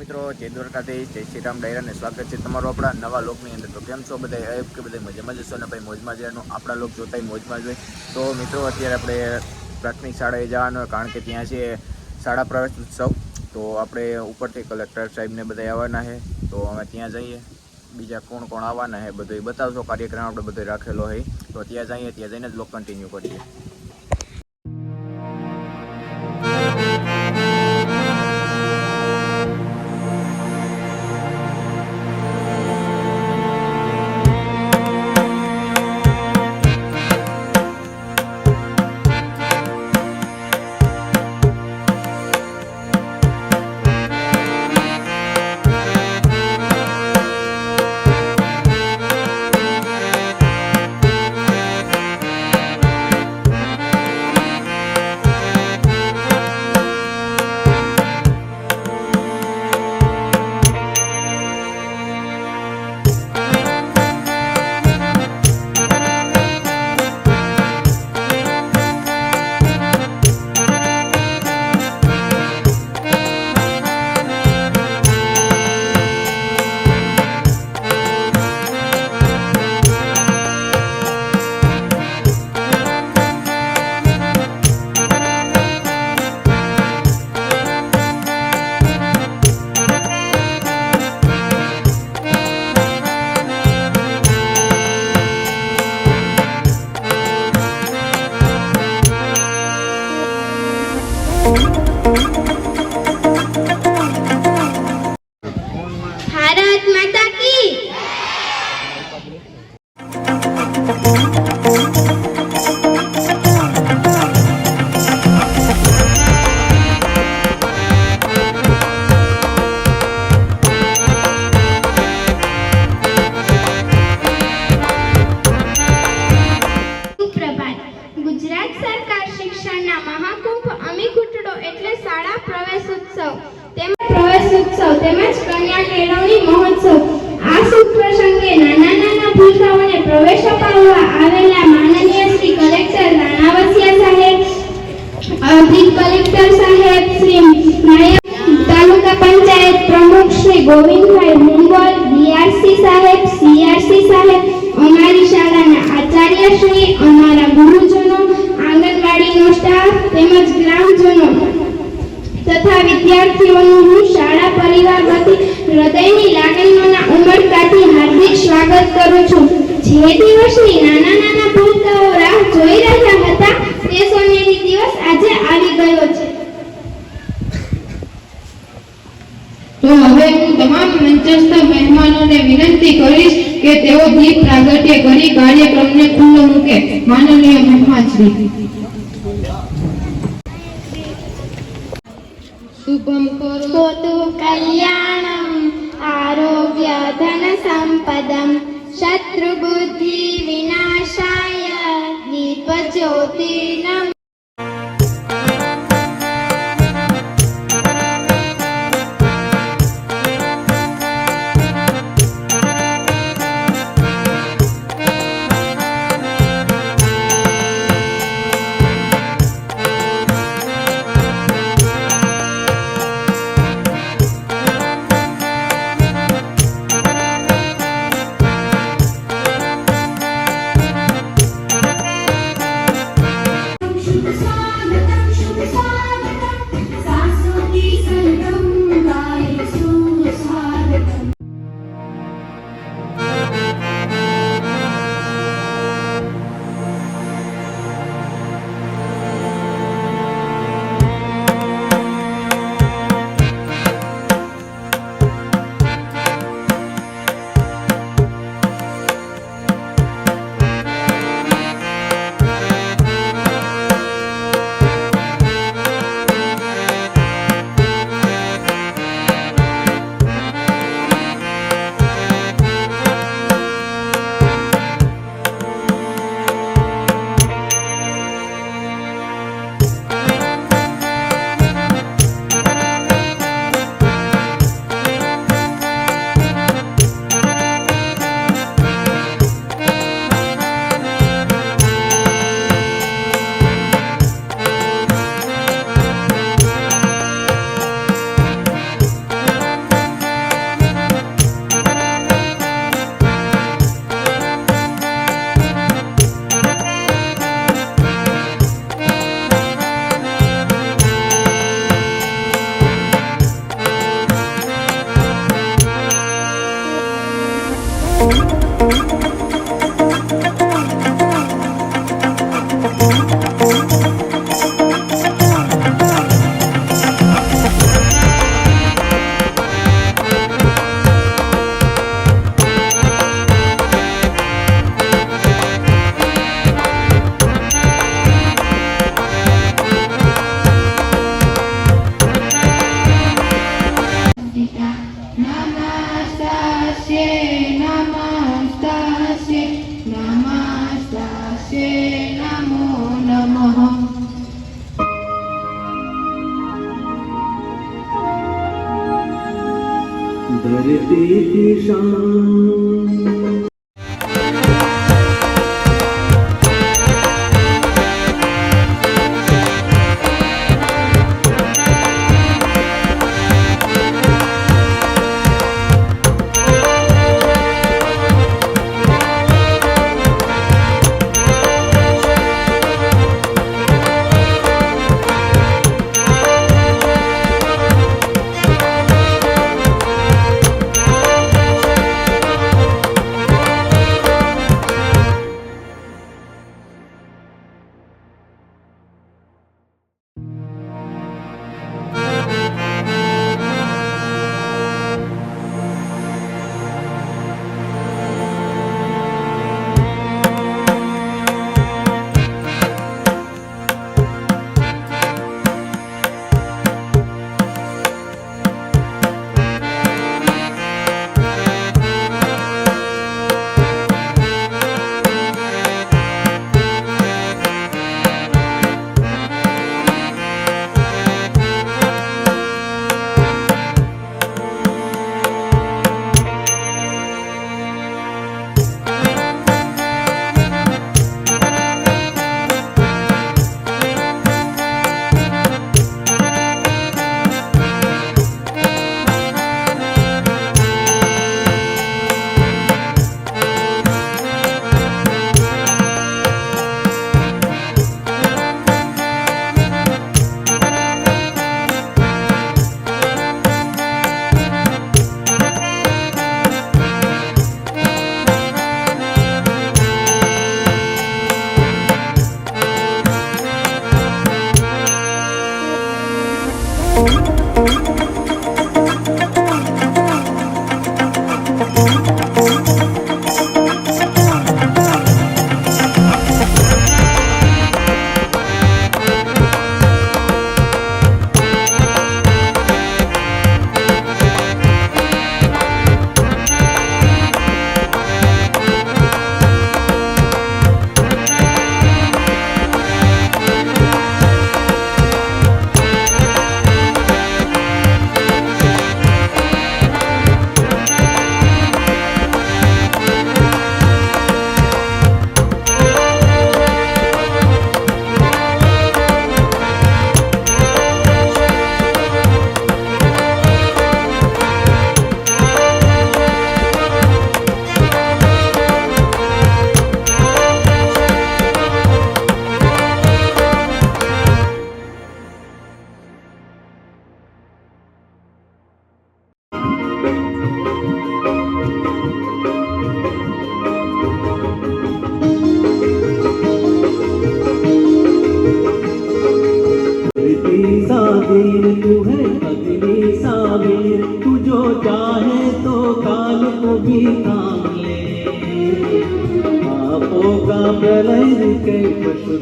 મિત્રો, જય દ્વારકાથી જય શ્રી રામ ડાયરાને સ્વાગત છે તમારું આપણા નવા લોકની અંદર. તો કેમ છો બધા એપ કે બધા મજામાં જશો ને ભાઈ? મોજમાં જવાનું આપણા લોક જોતાય મોજમાં જ હોય. તો મિત્રો, અત્યારે આપણે પ્રાથમિક શાળાએ જવાનું કારણ કે ત્યાં છે શાળા પ્રવેશ ઉત્સવ. તો આપણે ઉપરથી કલેક્ટર સાહેબને બધા આવવાના છે. તો અમે ત્યાં જઈએ. બીજા કોણ કોણ આવવાના છે બધું એ બતાવશો. કાર્યક્રમ આપણે બધો રાખેલો હોય. તો ત્યાં જઈએ, ત્યાં જઈને જ લોક કન્ટિન્યુ કરીએ. પંચાયત પ્રમુખ શ્રી ગોવિંદભાઈ મુંગોલ બીઆરસી સાહેબ, સીઆરસી સાહેબ, અમારી શાળાના આચાર્ય શ્રી, અમારા ગુરુજનો, આંગણવાડીનો સ્ટાફ તેમજ ગ્રામજનો તથા વિદ્યાર્થીઓનું હું શાળા પરિવારમાંથી હૃદયની લાગણીઓના ઉમળકાથી હાર્દિક સ્વાગત કરું છું. જે દિવસની નાના નાના ભૂલકાઓ રાહ જોઈ રહ્યા હતા, તે સોનેરી દિવસ આજે આવી ગયો છે. તો હવે હું તમામ મંચસ્થ મહેમાનોને વિનંતી કરીશ કે તેઓ દીપ પ્રાગટ્ય કરી કાર્યક્રમને ખુલ્લો મૂકે. માનનીય મહેમાન શ્રી शुभं करोतु कल्याणम् आरोग्यधनसम्पदं शत्रुबुद्धिविनाशाय नीत्वा 悲伤。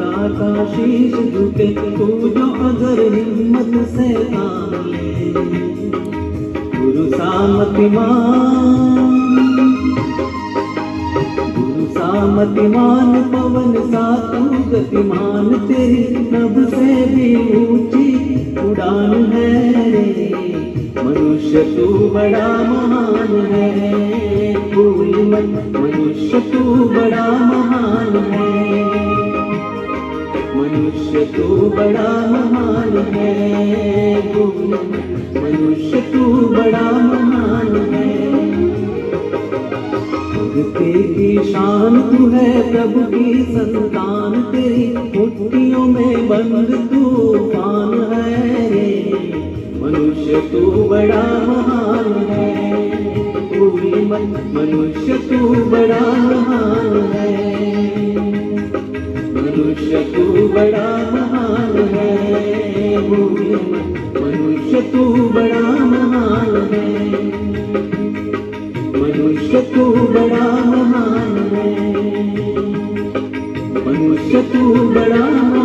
पशुता का शीश झुके तू जो अगर हिम्मत से काम ले गुरु सामतिमान गुरु सामतिमान पवन सा तू गतिमान तेरी नभ से भी ऊंची उड़ान है रे मनुष्य तू बड़ा महान है भूल मत तू बड़ा महान है भूल मत मनुष्य तू बड़ा महान है भक्ति की शान तू है प्रभु की संतान तेरी मुट्ठियों में बंद तूफान है रे मनुष्य तू बड़ा महान है भूल मत मनुष्य तू बड़ा महान है मनुष्य तू बड़ा महान है भूल मत मनुष्य तू बड़ा महान है मनुष्य तू बड़ा महान है मनुष्य तू बड़ा महान